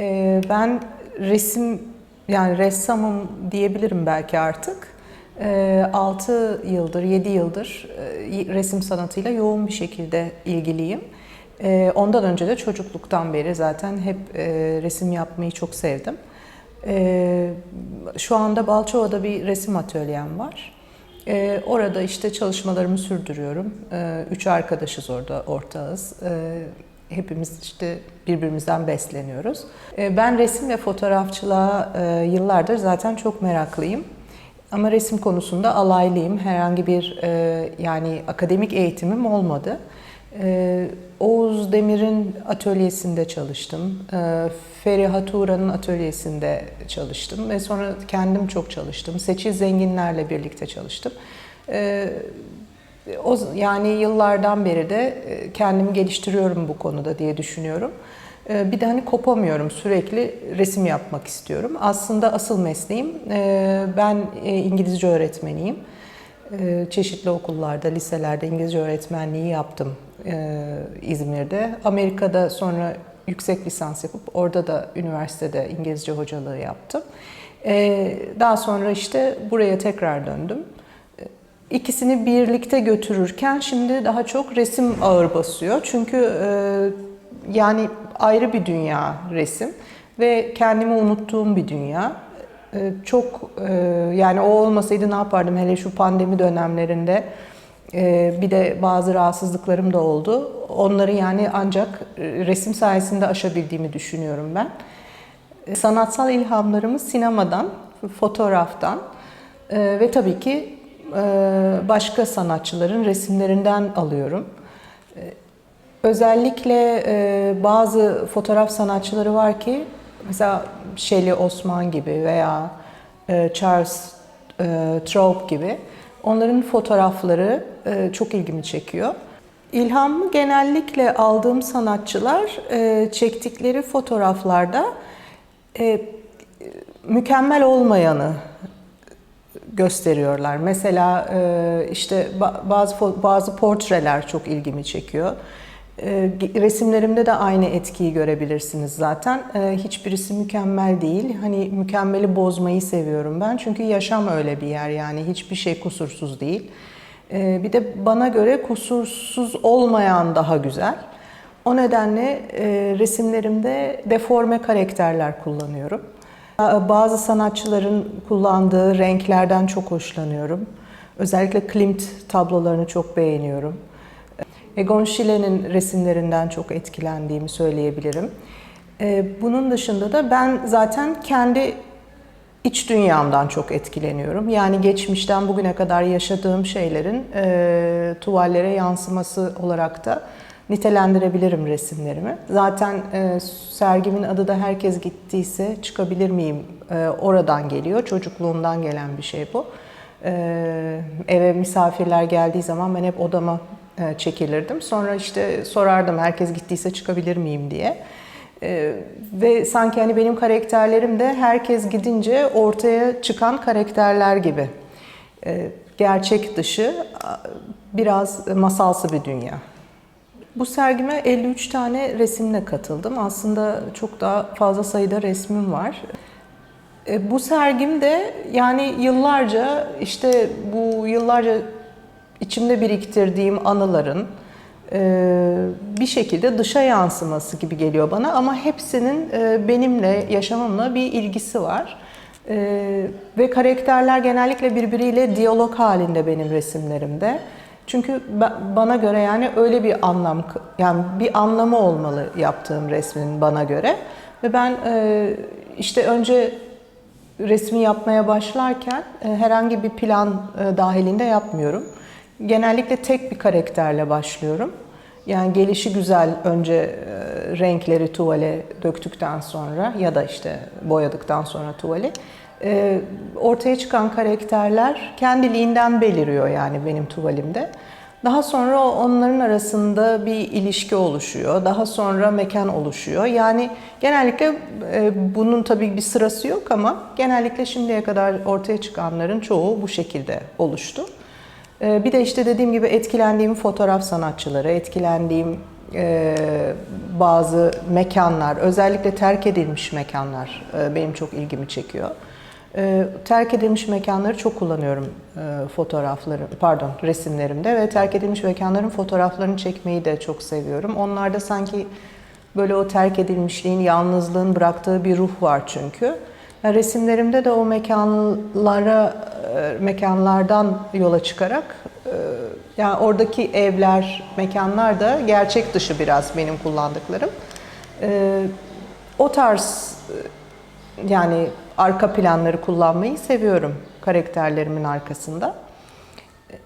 Ee, ben resim yani ressamım diyebilirim belki artık. Ee, 6 yıldır, 7 yıldır e, resim sanatıyla yoğun bir şekilde ilgiliyim. Ee, ondan önce de çocukluktan beri zaten hep e, resim yapmayı çok sevdim. Ee, şu anda Balçova'da bir resim atölyem var. Ee, orada işte çalışmalarımı sürdürüyorum. Ee, üç arkadaşız orada, ortağız. Ee, hepimiz işte birbirimizden besleniyoruz. Ee, ben resim ve fotoğrafçılığa e, yıllardır zaten çok meraklıyım. Ama resim konusunda alaylıyım. Herhangi bir e, yani akademik eğitimim olmadı. Oğuz Demir'in atölyesinde çalıştım. Feriha Tuğra'nın atölyesinde çalıştım ve sonra kendim çok çalıştım. Seçil Zenginler'le birlikte çalıştım. O yani yıllardan beri de e, kendimi geliştiriyorum bu konuda diye düşünüyorum. Ee, Bir de hani kopamıyorum sürekli resim yapmak istiyorum. Aslında asıl mesleğim e, ben e, İngilizce öğretmeniyim. Çeşitli okullarda, liselerde İngilizce öğretmenliği yaptım e, İzmir'de. Amerika'da sonra yüksek lisans yapıp orada da üniversitede İngilizce hocalığı yaptım. Daha sonra işte buraya tekrar döndüm. İkisini birlikte götürürken şimdi daha çok resim ağır basıyor. Çünkü e, yani ayrı bir dünya resim ve kendimi unuttuğum bir dünya. E, çok e, yani o olmasaydı ne yapardım hele şu pandemi dönemlerinde e, bir de bazı rahatsızlıklarım da oldu. Onları yani ancak e, resim sayesinde aşabildiğimi düşünüyorum ben. E, Sanatsal ilhamlarımı sinemadan, fotoğraftan e, ve tabii ki başka sanatçıların resimlerinden alıyorum. E, Özellikle e, bazı fotoğraf sanatçıları var ki mesela Shelley Osman gibi veya e, Charles e, Traub gibi onların fotoğrafları çok ilgimi çekiyor. İlhamımı genellikle aldığım sanatçılar çektikleri fotoğraflarda mükemmel olmayanı gösteriyorlar. Mesela e, işte ba- bazı bazı portreler çok ilgimi çekiyor. E, Resimlerimde de aynı etkiyi görebilirsiniz zaten. E, Hiçbirisi mükemmel değil. Hani mükemmeli bozmayı seviyorum ben. Çünkü yaşam öyle bir yer yani hiçbir şey kusursuz değil. Bir de bana göre kusursuz olmayan daha güzel. O nedenle resimlerimde deforme karakterler kullanıyorum. Bazı sanatçıların kullandığı renklerden çok hoşlanıyorum. Özellikle Klimt tablolarını çok beğeniyorum. Egon Schille'nin resimlerinden çok etkilendiğimi söyleyebilirim. Ee, Bunun dışında da ben zaten kendi iç dünyamdan çok etkileniyorum. Yani geçmişten bugüne kadar yaşadığım şeylerin e, tuvallere yansıması olarak da nitelendirebilirim resimlerimi. Zaten e, sergimin adı da herkes gittiyse çıkabilir miyim e, oradan geliyor. Çocukluğumdan gelen bir şey bu. E, eve misafirler geldiği zaman ben hep odama e, çekilirdim. Sonra işte sorardım herkes gittiyse çıkabilir miyim diye. Ee, ve sanki hani benim karakterlerim de herkes gidince ortaya çıkan karakterler gibi. Ee, gerçek dışı biraz masalsı bir dünya. Bu sergime 53 tane resimle katıldım. Aslında çok daha fazla sayıda resmim var. E, Bu sergimde yani yıllarca işte bu yıllarca içimde biriktirdiğim anıların e, bir şekilde dışa yansıması gibi geliyor bana ama hepsinin e, benimle, yaşamımla bir ilgisi var. Ve karakterler genellikle birbiriyle diyalog halinde benim resimlerimde. Çünkü ba- bana göre yani öyle bir anlam, yani bir anlamı olmalı yaptığım resmin bana göre. Ve ben e, işte önce resmi yapmaya başlarken e, herhangi bir plan e, dahilinde yapmıyorum. Genellikle tek bir karakterle başlıyorum. Yani gelişi güzel önce renkleri tuvale döktükten sonra ya da işte boyadıktan sonra tuvali e, ortaya çıkan karakterler kendiliğinden beliriyor yani benim tuvalimde. Daha sonra onların arasında bir ilişki oluşuyor. Daha sonra mekan oluşuyor. Yani genellikle e, bunun tabii bir sırası yok ama genellikle şimdiye kadar ortaya çıkanların çoğu bu şekilde oluştu. Ee, Bir de işte dediğim gibi etkilendiğim fotoğraf sanatçıları, etkilendiğim e, bazı mekanlar, özellikle terk edilmiş mekanlar e, benim çok ilgimi çekiyor. E, terk edilmiş mekanları çok kullanıyorum e, fotoğrafları, pardon resimlerimde ve terk edilmiş mekanların fotoğraflarını çekmeyi de çok seviyorum. Onlarda sanki böyle o terk edilmişliğin, yalnızlığın bıraktığı bir ruh var çünkü. Yani resimlerimde de o mekanlara, e, mekanlardan yola çıkarak e, yani oradaki evler, mekanlar da gerçek dışı biraz benim kullandıklarım. E, O tarz e, yani arka planları kullanmayı seviyorum karakterlerimin arkasında.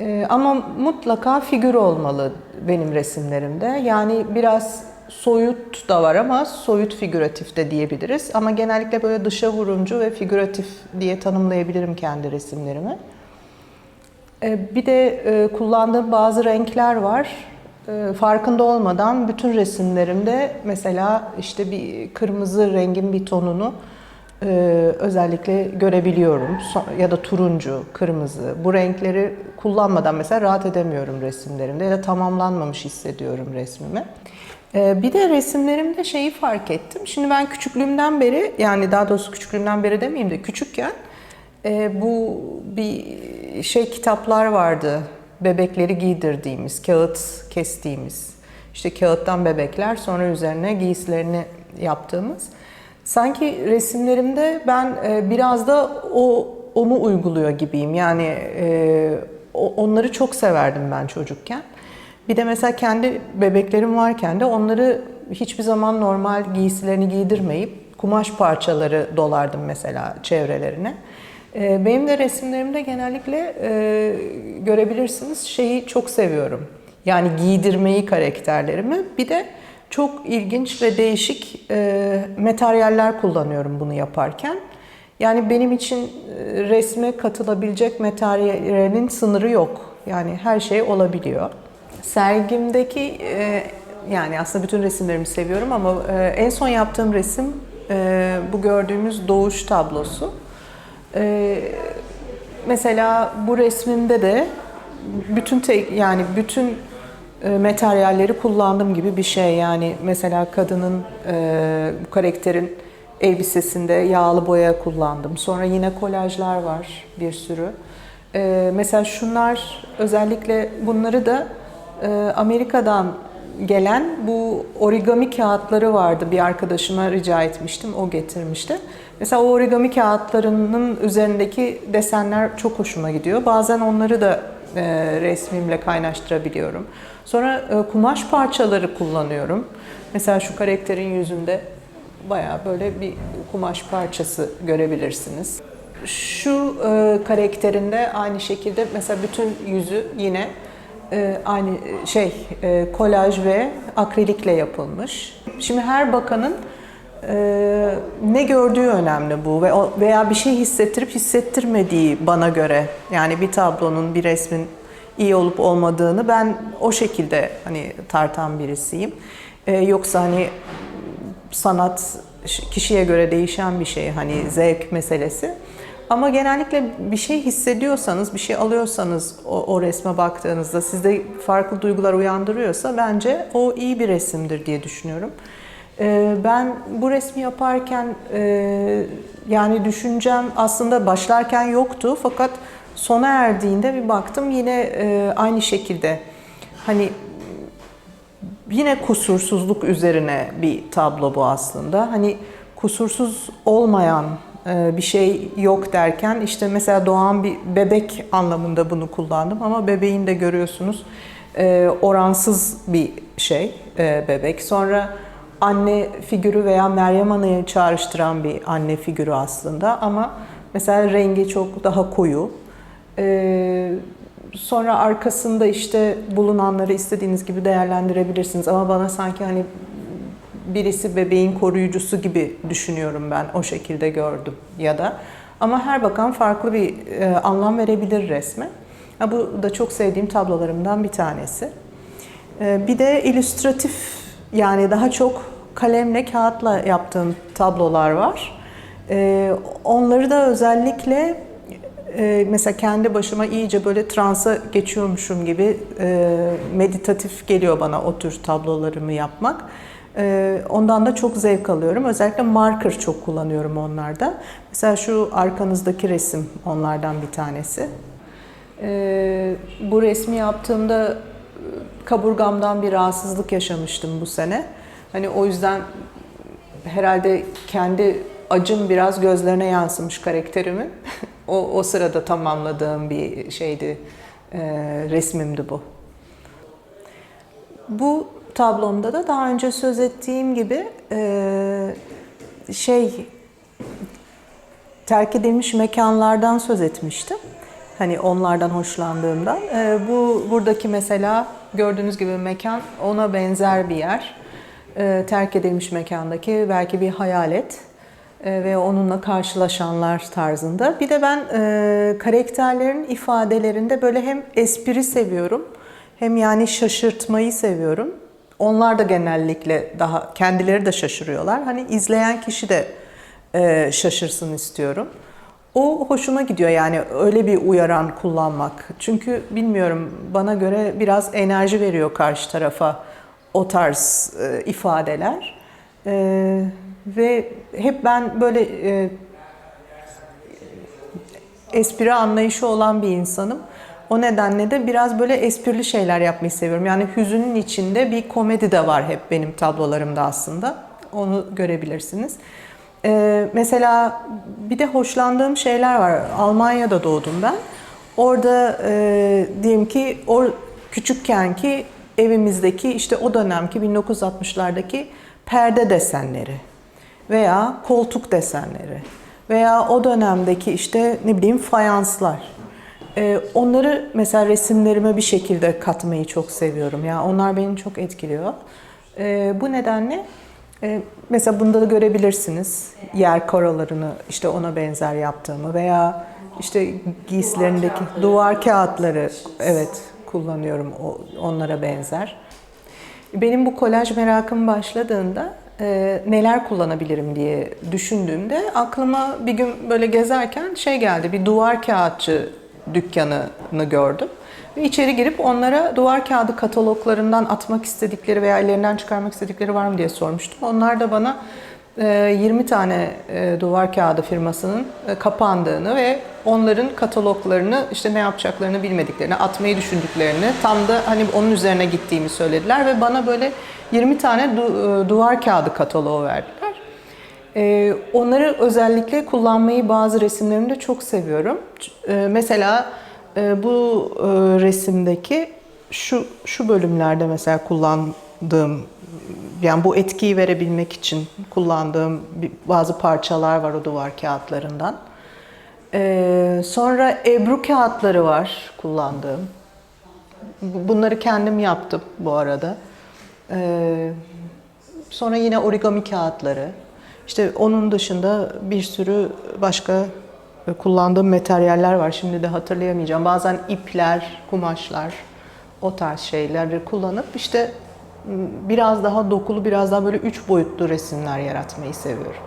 Ee, ama mutlaka figür olmalı benim resimlerimde. Yani biraz soyut da var ama soyut figüratif de diyebiliriz. Ama genellikle böyle dışa vurumcu ve figüratif diye tanımlayabilirim kendi resimlerimi. Ee, bir de e, kullandığım bazı renkler var. Ee, farkında olmadan bütün resimlerimde mesela işte bir kırmızı rengin bir tonunu e, özellikle görebiliyorum. Ya da turuncu, kırmızı. Bu renkleri kullanmadan mesela rahat edemiyorum resimlerimde ya da tamamlanmamış hissediyorum resmimi. Ee, Bir de resimlerimde şeyi fark ettim. Şimdi ben küçüklüğümden beri yani daha doğrusu küçüklüğümden beri demeyeyim de küçükken e, bu bir şey kitaplar vardı. Bebekleri giydirdiğimiz, kağıt kestiğimiz. İşte kağıttan bebekler sonra üzerine giysilerini yaptığımız. Sanki resimlerimde ben e, biraz da o onu uyguluyor gibiyim. Yani e, onları çok severdim ben çocukken. Bir de mesela kendi bebeklerim varken de onları hiçbir zaman normal giysilerini giydirmeyip kumaş parçaları dolardım mesela çevrelerine. Ee, Benim de resimlerimde genellikle e, görebilirsiniz şeyi çok seviyorum. Yani giydirmeyi karakterlerimi. Bir de çok ilginç ve değişik e, materyaller kullanıyorum bunu yaparken. Yani benim için e, resme katılabilecek materyalin sınırı yok. Yani her şey olabiliyor. Sergimdeki e, yani aslında bütün resimlerimi seviyorum ama e, en son yaptığım resim e, bu gördüğümüz doğuş tablosu. E, mesela bu resmimde de bütün tek yani bütün materyalleri kullandığım gibi bir şey. Yani mesela kadının e, bu karakterin elbisesinde yağlı boya kullandım. Sonra yine kolajlar var bir sürü. E, mesela şunlar özellikle bunları da e, Amerika'dan gelen bu origami kağıtları vardı. Bir arkadaşıma rica etmiştim, o getirmişti. Mesela o origami kağıtlarının üzerindeki desenler çok hoşuma gidiyor. Bazen onları da e, resmimle kaynaştırabiliyorum. Sonra e, kumaş parçaları kullanıyorum. Mesela şu karakterin yüzünde bayağı böyle bir kumaş parçası görebilirsiniz. Şu e, karakterinde aynı şekilde mesela bütün yüzü yine e, aynı şey e, kolaj ve akrilikle yapılmış. Şimdi her bakanın e, ne gördüğü önemli bu ve veya bir şey hissettirip hissettirmediği bana göre. Yani bir tablonun, bir resmin iyi olup olmadığını ben o şekilde hani tartan birisiyim. E, yoksa hani sanat kişiye göre değişen bir şey hani zevk meselesi. Ama genellikle bir şey hissediyorsanız, bir şey alıyorsanız o, o resme baktığınızda sizde farklı duygular uyandırıyorsa bence o iyi bir resimdir diye düşünüyorum. Ee, Ben bu resmi yaparken e, yani düşüncem aslında başlarken yoktu fakat sona erdiğinde bir baktım yine e, aynı şekilde hani yine kusursuzluk üzerine bir tablo bu aslında. Hani kusursuz olmayan e, bir şey yok derken işte mesela doğan bir bebek anlamında bunu kullandım ama bebeğin de görüyorsunuz e, oransız bir şey e, bebek. Sonra anne figürü veya Meryem Ana'yı çağrıştıran bir anne figürü aslında ama mesela rengi çok daha koyu. Ee, sonra arkasında işte bulunanları istediğiniz gibi değerlendirebilirsiniz ama bana sanki hani birisi bebeğin koruyucusu gibi düşünüyorum ben o şekilde gördüm ya da ama her bakan farklı bir e, anlam verebilir resme. Ha, bu da çok sevdiğim tablolarımdan bir tanesi. Ee, Bir de illüstratif yani daha çok kalemle kağıtla yaptığım tablolar var. Ee, Onları da özellikle e, mesela kendi başıma iyice böyle transa geçiyormuşum gibi e, meditatif geliyor bana o tür tablolarımı yapmak. E, ondan da çok zevk alıyorum. Özellikle marker çok kullanıyorum onlarda. Mesela şu arkanızdaki resim onlardan bir tanesi. E, bu resmi yaptığımda e, kaburgamdan bir rahatsızlık yaşamıştım bu sene. Hani o yüzden herhalde kendi acım biraz gözlerine yansımış karakterimin. o, o sırada tamamladığım bir şeydi, e, resmimdi bu. Bu tablomda da daha önce söz ettiğim gibi e, şey terk edilmiş mekanlardan söz etmiştim. Hani onlardan hoşlandığımdan. E, bu buradaki mesela gördüğünüz gibi mekan ona benzer bir yer. E, terk edilmiş mekandaki belki bir hayalet ve onunla karşılaşanlar tarzında. Bir de ben e, karakterlerin ifadelerinde böyle hem espri seviyorum hem yani şaşırtmayı seviyorum. Onlar da genellikle daha kendileri de şaşırıyorlar. Hani izleyen kişi de e, şaşırsın istiyorum. O hoşuma gidiyor yani öyle bir uyaran kullanmak. Çünkü bilmiyorum bana göre biraz enerji veriyor karşı tarafa o tarz e, ifadeler. E, ve hep ben böyle e, espri anlayışı olan bir insanım. O nedenle de biraz böyle esprili şeyler yapmayı seviyorum. Yani hüzünün içinde bir komedi de var hep benim tablolarımda aslında. Onu görebilirsiniz. Ee, mesela bir de hoşlandığım şeyler var. Almanya'da doğdum ben. Orada e, diyelim ki o küçükken ki evimizdeki işte o dönemki 1960'lardaki perde desenleri veya koltuk desenleri veya o dönemdeki işte ne bileyim fayanslar. Ee, onları mesela resimlerime bir şekilde katmayı çok seviyorum. Ya yani onlar beni çok etkiliyor. Ee, bu nedenle e, mesela bunda da görebilirsiniz yer karalarını işte ona benzer yaptığımı veya işte giysilerindeki duvar kağıtları evet kullanıyorum onlara benzer. Benim bu kolaj merakım başladığında e, neler kullanabilirim diye düşündüğümde aklıma bir gün böyle gezerken şey geldi bir duvar kağıtçı dükkanını gördüm. Ve içeri girip onlara duvar kağıdı kataloglarından atmak istedikleri veya ellerinden çıkarmak istedikleri var mı diye sormuştum. Onlar da bana 20 tane e, duvar kağıdı firmasının e, kapandığını ve onların kataloglarını işte ne yapacaklarını bilmediklerini, atmayı düşündüklerini tam da hani onun üzerine gittiğimi söylediler ve bana böyle 20 tane e, duvar kağıdı kataloğu verdiler. Onları özellikle kullanmayı bazı resimlerimde çok seviyorum. Mesela bu resimdeki şu şu bölümlerde mesela kullandığım yani bu etkiyi verebilmek için kullandığım bazı parçalar var o duvar kağıtlarından. Ee, sonra ebru kağıtları var kullandığım. Bunları kendim yaptım bu arada. Ee, sonra yine origami kağıtları. İşte onun dışında bir sürü başka kullandığım materyaller var. Şimdi de hatırlayamayacağım. Bazen ipler, kumaşlar, o tarz şeyleri kullanıp işte biraz daha dokulu, biraz daha böyle üç boyutlu resimler yaratmayı seviyorum.